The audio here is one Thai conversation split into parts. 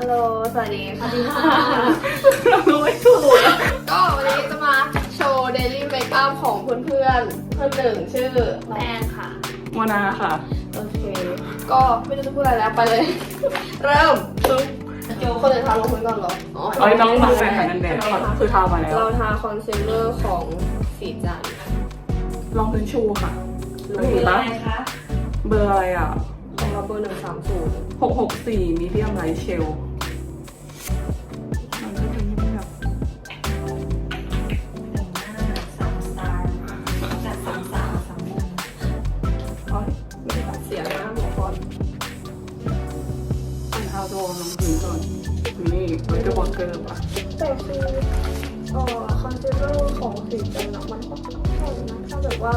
ฮัลโหล สวัสดีค่ะเรารู้ไม่ถูกก็วันนี้จะมาโชว์เดลี่เมคอัพของเพื่อนเพื่อนเพื่อนหนึ่งชื่อแมนค่ะ มนาค่ะ โอเค ก็ไม่รู้จะพูดอะไรแล้วไปเลย เริ่มปึ๊บเดี๋คนเดินทาลงพื้นก่อนเหรอ อ๋อ้น้องมาแฟนค่ะนันแดดคือทามาแล้วเราทาคอนเซีลเลอร์ของสีจันทลองพื้นชูค่ะเบอร์อะไรคะเบอร์อะไรอะของเราเบอร์หนึ่งสามศูนย์หกหกสี่มีเดียมไลท์เชล เวทบอะแต่คือเอ่อคอนซีลเลอร์ของสีจันอะมันก็ค่อนข้างนะถ้าแบบว่า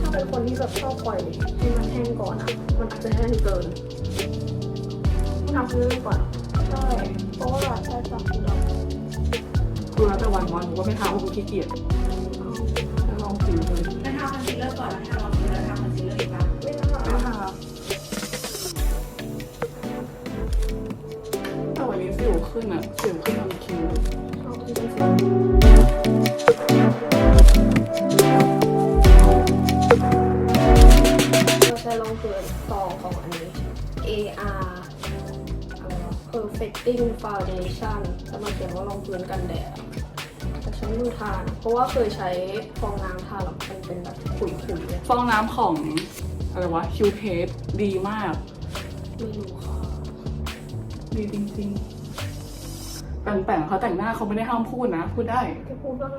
ถ้าเป็นคนที่แบบชอบปล่อยให้มันแห้งก่อนอะมันอาจจะแห้งเกินต้องทำคอนซีลเลองก่อนใช่เพราะว่าใช้จากที่เราคือแล้วแต่วันวันผมก็ไม่ทาเพราะผมขี้เกียจ ขึ้นอะสิวขึ้นตรงคิ้วเอาที่เป็นสีเราใช้รองพื้นซองของอันนี้ AR อะไรวะ Perfecting Foundation แล้วมันเขียนว่ารองพื้นกันแดดแต่ฉันไม่ทาน เพราะว่าเคยใช้ฟองน้ำทาแล้วมันเป็นแบบขุยๆเนี่ยฟองน้ำของอะไรวะคิวเพสดีมาก ไม่รู้ค่ะ ดีจริงๆ แต่งแต่งเขาแต่งหน้าเขาไม่ได้ห้ามพูดนะ พูดได้แกพูดบ้าง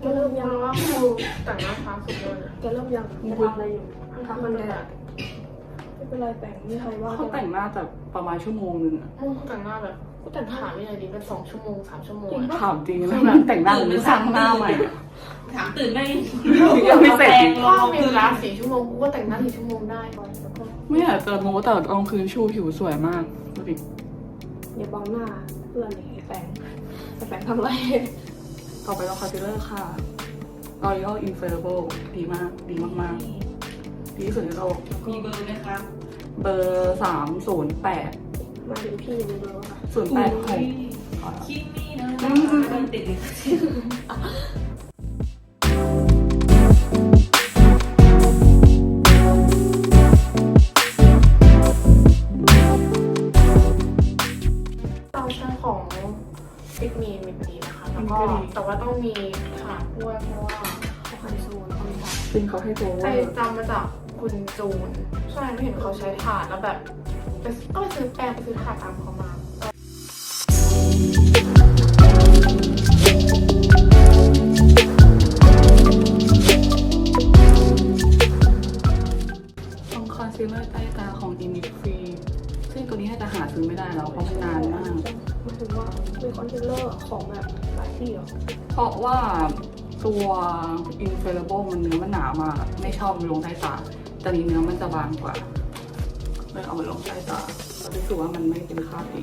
แกเริ่มยังว่าครูแต่งหน้าช้าสุดเลยแกเริ่มยังแกทำอะไรอยู่ทำมันแดดไม่เป็นไรแต่งไม่ใครว่าเขาแต่งหน้าแต่ประมาณชั่วโมงนึงอะมึงแต่งหน้าแบบกูแต่งผ่านไม่เลยดีเป็นสองชั่วโมงสามชั่วโมงอะถามจริงนะแต่งหน้าหรือสร้างหน้าใหม่อะถามตื่นไม่ยังไม่เสร็จถ้ามีเวลาสี่ชั่วโมงกูก็แต่งหน้าสี่ชั่วโมงได้ไม่อยากจะโม้แต่รองพื้นชูผิวสวยมากดูดิอย่าบังหน้าเพื่อนนี่ แปลงแต่แปลงทำไร ต่อไปเราคอนซีลเลอร์ค่ะ Royal Infallible ดีมาก ดีมากๆ ดีที่สุดในโลกมีเบอร์ไหมคะ เบอร์สามศูนย์แปดมาถึงพี่ยังไม่รู้ค่ะศูนย์แปดหกคิมมี่นะโดนติดลิขสิทธิ์เรา ให้โปรไปเวอร์จำมาจากคุณจูนใช่ไม่เห็นเขาใช้ถาดแล้วแบบไปก็ไปซื้อแป้งไปซื้อถาดตามเขามาตรงคอนซีลเลอร์ใต้ตาของ Innisfree ซึ่งตัวนี้น่าจะหาซื้อไม่ได้แล้วเพราะมันนานมากำหมายถึงว่ามีคอนซีลเลอร์ของแบบหลายที่เหรอเพราะว่า ตัว Infallible มันเนื้อมันหนามาก ไม่ชอบลงใต้ตาแต่นี้เนื้อมันจะบางกว่าเลยเอามาลงใต้ตาเรารู้สึกว่ามันไม่เป็นค่าดี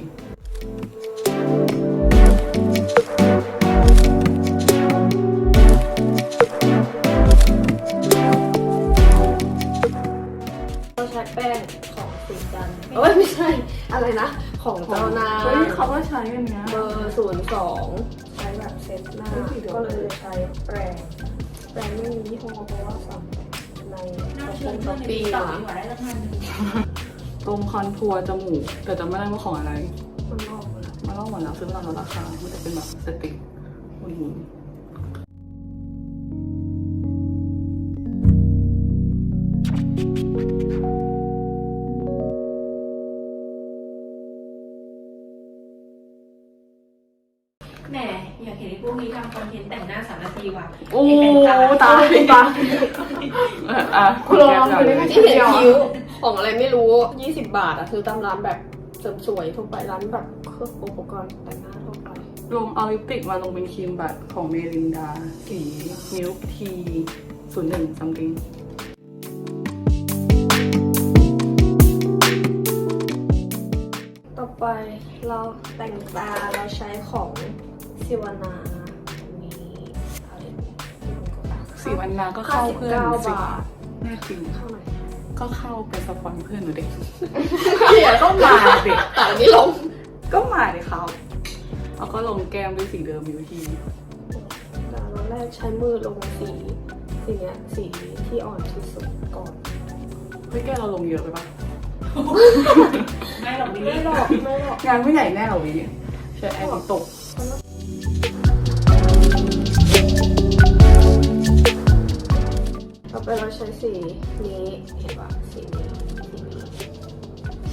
เราใช้แป้งของสีจันทร์เอ้ยไม่ใช่อะไรนะ ของเจ้านายเฮ้ยเขาก็ใช้อันเนี้ยเบอร์ศูนย์สองใช้แบบเซ็ตหน้า ก็เลยใช้แปรงแปรงไม่มียี่ห้อเพราะว่าสั่งในน่าช้เชื่ออปเพื่อนปี้ในต่อนะดีกว่าได้ตั้งนานตรงคอนทัวร์จมูกแต่จำไม่ได้ว่าของอะไร มันนอกหมดแล้วมาเล่าหมดแล้วซื้อมาลดราคามันจะเป็นแบบสติกหุ่น แหมอยากเห็นไอ้พวกนี้ทำคอนเทนต์แต่งหน้าสามนาทีว่ะๆโอ้ตายตายเอออะคุณแก้มคุณลองเลไปยเลยที่เห็นคิ้วของอะไรไม่รู้ 20 บาทอะซื้อตามร้านแบบเสริมสวยทั่วไปร้านแบบเครื่องอุปกรณ์แต่งหน้าทั่วไปลงเอาลิปติกมาลงเป็นครีมบัตของเมลินดา สีมิลค์ทีศูนย์หนึ่งซัมติง ไปเราแต่งตาเราใช้ของซิวานามีอะไรไม่รู้ก็ตามสีวันนาก็เข้าเพื่อน59สิบาทแน่จริงเข้าไหนก็เข้าไปสปอนเพื่อนหนูเด็กเขียก็มาเด็กแต่อันนี้ลง ก็มาเด็กเขาแล้วก็ลงแก้มด้วยสีเดิมมิวทีแต่ตอนแรกใช้มือลงสีสีเนี้ยสีที่อ่อนที่สุดก่อนเฮ้ยแกเราลงเยอะไปปะ ไม่หรอกวิไม่หรอกไม่หรอกงานไม่ใหญ่แน่หรอวิใช่ไอ้ตกต่อไปเราใช้สีนี้ เห็นปะสีนี้สีนี้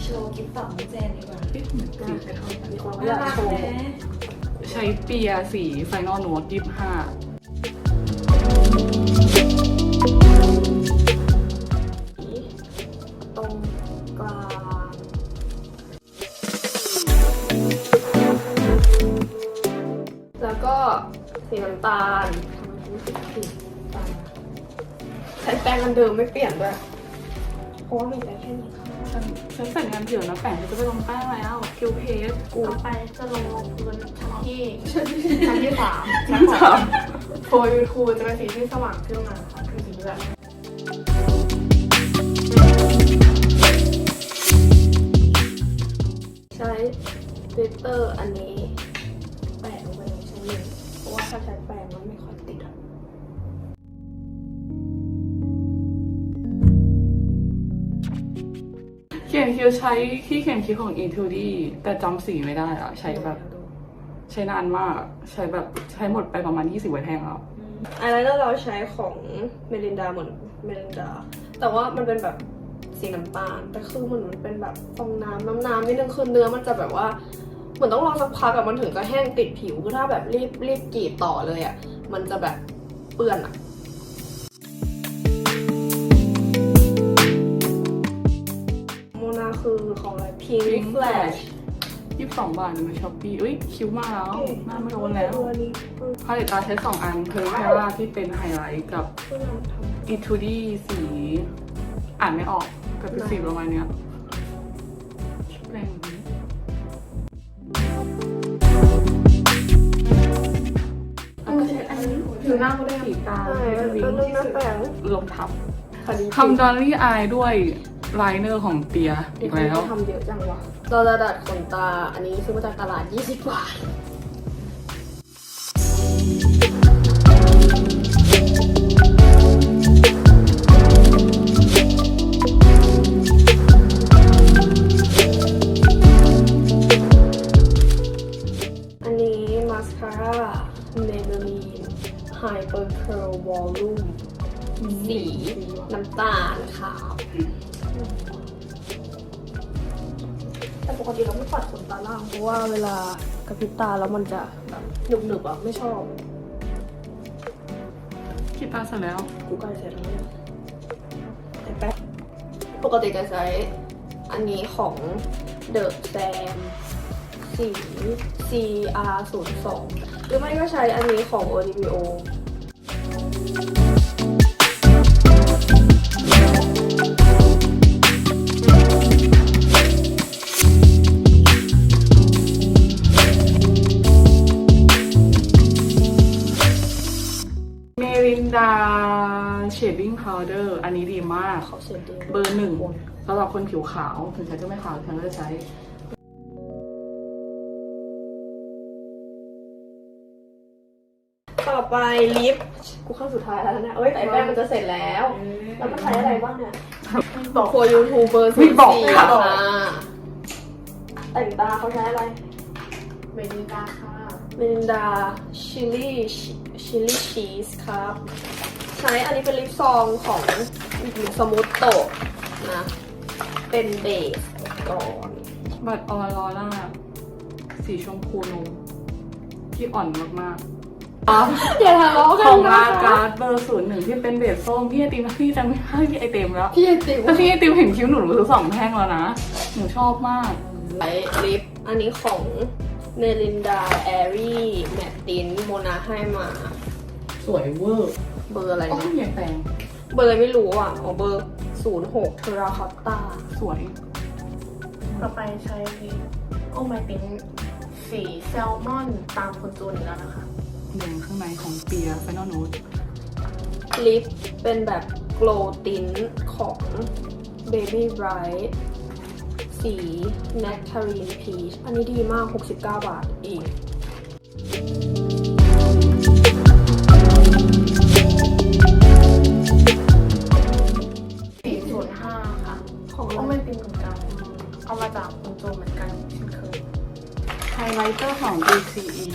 โชว์กิฟต์ฝั่งแจนดีกว่าเอ๊ะเหมือนสีใช้เท่ากันมีความน่าอยากรักโชว์แหมใช้เปียร์สีไฟนอลโน้ตยี่ห้า สีน้ำตาลทำไมฉันรู้สึกสีน้ำตาลใช้แป้งอันเดิมไม่เปลี่ยนด้วยเพราะว่ามีแต่แค่นี้ค่ะฉันฉันแต่งงานเดี่ยวนะแป้งจะไปลงแป้งแล้วคิวเพสกูต่อไปจะลงลงพื้นชั้นที่ชั้นที่สามชั้นสามโฟยูทูจะเป็นสีที่สว่างขึ้นมาค่ะคือสีแบบใช้กลิตเตอร์อันนี้ ถ้าใช้แปรงมันไม่ค่อยติดอะเขียนคิวใช้ที่เขียนคิวของ e 2 d แต่จำสีไม่ได้อะใช้แบบ ใช้นานมากอะใช้แบบใช้หมดไปประมาณ 20วันแท่งแล้วอายไลเนอร์เราใช้ของเมลินดาเหมือนเมลินดา แต่ว่ามันเป็นแบบสีน้ำตาล แต่คือเหมือนมันเป็นแบบฟองน้ำน้ำน้ำนิดนึงคือเนื้อมันจะแบบว่า เหมือนต้องรอสักพักอะมันถึงจะแห้งติดผิวคือถ้าแบบรีบรีบกรีดต่อเลยอะมันจะแบบเปื้อนอะโมนาคือของอะไร Pink Pink Flash ยี่สิบสองบาทในช้อปปี้เอ้ยคิวมาแล้วหน้าไม่โดนแล้วอันนี้เพิ่งพาเลตตาใช้สองอันเพอร์แคล่าที่เป็นไฮไลท์กับเพิ่งทำ e 2 d สี อ่านไม่ออกแต่เป็นสีประมาณเนี้ย ผิวหน้าเขาได้สีตาใช่ให้แล้ววิงเรื่องหน้าแปลงลงทับคดีทำดอลลี่อายด้วยไลเนอร์ของเปียอีกแล้วทำเยอะจังวะเราจะดัดขนตาอันนี้ซื้อมาจากตลาด 20 บาท Hyper Curl Volume สีน้ำตาลขาว แต่ปกติเราไม่ปัดขนตาล่างเพราะว่าเวลากระพริบตาแล้วมันจะแบบหนึบๆอะ ไม่ชอบคิดตาเสร็จแล้ว กูใกล้เสร็จแล้วเนี่ยแต่แป๊บปกติจะใช้อันนี้ของ The Sam สี CR 0 2 หรือไม่ก็ใช้อันนี้ของ Olivio เมรินดาเชดดิ้งพาวเดอร์อันนี้ดีมาก เขาเสร็จดีเบอร์หนึ่งสำหรับคนผิวขาวถึงฉันจะไม่ขาวฉันก็จะใช้ ต่อ ไปลิปกูเข้าสุดท้ายแล้วนะเนี่ยเอ้ยแต่ไอ้แป้งมันจะเสร็จแล้ว แล้วมันใช้อะไรบ้างเนี่ยบอกโคยูทูบเบอร์ไม่สี่บอกสี่ค่ะค่ะแต่งตาเขาใช้อะไรเมลิกาค่ะเมลินดาชิลลี่ชิลลี่ชีสครับ ใช้อันนี้เป็นลิปซองของสมูทโตะนะเป็นเบสก่อนบัตรออร่าสีชมพูนมที่อ่อนมาก อย่าทะเลาะๆกัขนองนะลาคะการ์ดเบอร์ศูนย์หนึ่งที่เป็นเบสส้มพี่ไอติมพี่จะไม่ให้พี่ไอเต็มแล้วพี่ไอติมถ้าพี่ไอติมเห็นคิ้วหนูรู้สึกสองแท่งแล้วนะหนูชอบมากใช้ลิป อันนี้ของเมลินดาแอรี่แมตตินโมนาให้มา สวยเวอร์เบอร์อะไรโอ้ยนะอย่าแต่งเบอร์อะไรไม่รู้อะอ๋อเบอร์ศูนย์หกเทราคอตตาสวยต่อไปใช้โอ้ไมติงสีแซลมอนตามคุณจูนอีกแล้วนะคะ แดงข้างในของเปียไฟนอลนูตลิปเป็นแบบโกลตินของ Baby Bright สี Nectarine Peach อันนี้ดีมาก 69 บาทอีกสีจุดห้าค่ะ ของเราไม่เป็นของเราเอามาจากคุณโจเหมือนกันเช่นเคยไฮไลท์เตอร์ของ BCE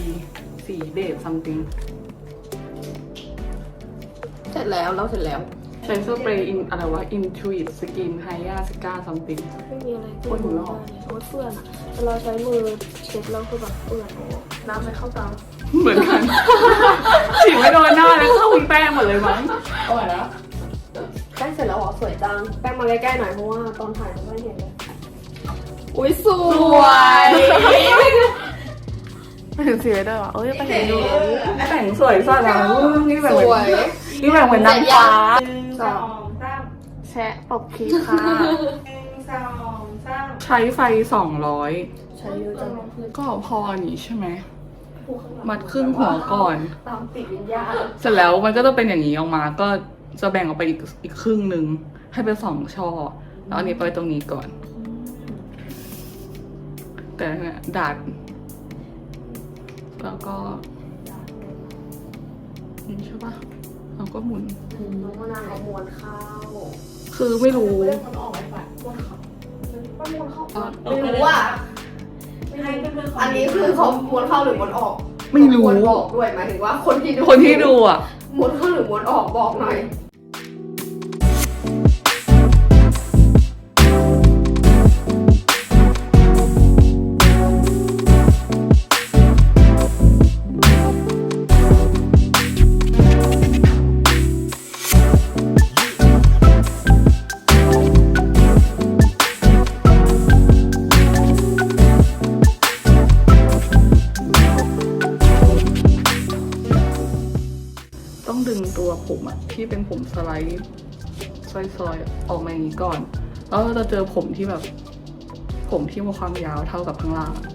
าเสร็จแล้วใช้สเปรย์ in อะไรวะ intuit skin hya sika something ไม่มีอะไรโอ้ยหนูรอด โอ้ยเปื้อนอะแต่เราใช้มือเช็ดแล้วคือแบบเปื้อนโอ้น้ำไม่เข้าตาเหมือนกันฉีดไว้โดนหน้าแล้วเข้าคุณแป้งหมดเลยมั้งอร่อยแล้วแป้งเสร็จแล้วเหรอสวยจัง แป้งมาใกล้ๆหน่อยเพราะว่าตอนถ่ายไม่เห็นเลยอุ้ยสวย ไม่ ถึงสีเลยว่ะเอ้ยไปเห็นดูแต่งสวยสัสอะนี่แบบสเหมืวอนยนี่แบบเหมือนนางฟ้าหนึ่งสองสามแชะปกคลิปค่ะหนึ่งสองสามใช้ไฟสองร้อยใช้เยอะจังก็พออันนี้ใช่ไหมมัดครึ่งหัวก่อนตามติดวิญญาณเสร็จแล้วมันก็จะเป็นอย่างนี้ออกมา ก็จะแบ่งออกไปอีกอีกครึ่งหนึ่งให้เป็นสองช่อ แล้วอันนี้ไปตรงนี้ก่อน แต่เนี่ยดาด แล้วก็นี่ใช่ปะเราก็หมุน น้องมะนาวเอาม้วนเข้าคือไม่รู้ เรื่องมันออกไอ้ฝันพวกเขาว่าม้วนเข้าอ๋อไม่รู้อะให้เพื่อนๆอันนี้คือเขาม้วนเข้าหรือม้วนออกไม่รู้ควรบอกด้วยหมายถึงว่าคนที่ดูคนที่ดูอะม้วนเข้าหรือม้วนออกบอกหน่อย งตัวผมอะที่เป็นผมสไลด์ซอยๆออกมาอย่างนี้ก่อน แล้วเราจะเจอผมที่แบบ ผมที่มีความยาวเท่ากับข้างล่างอะ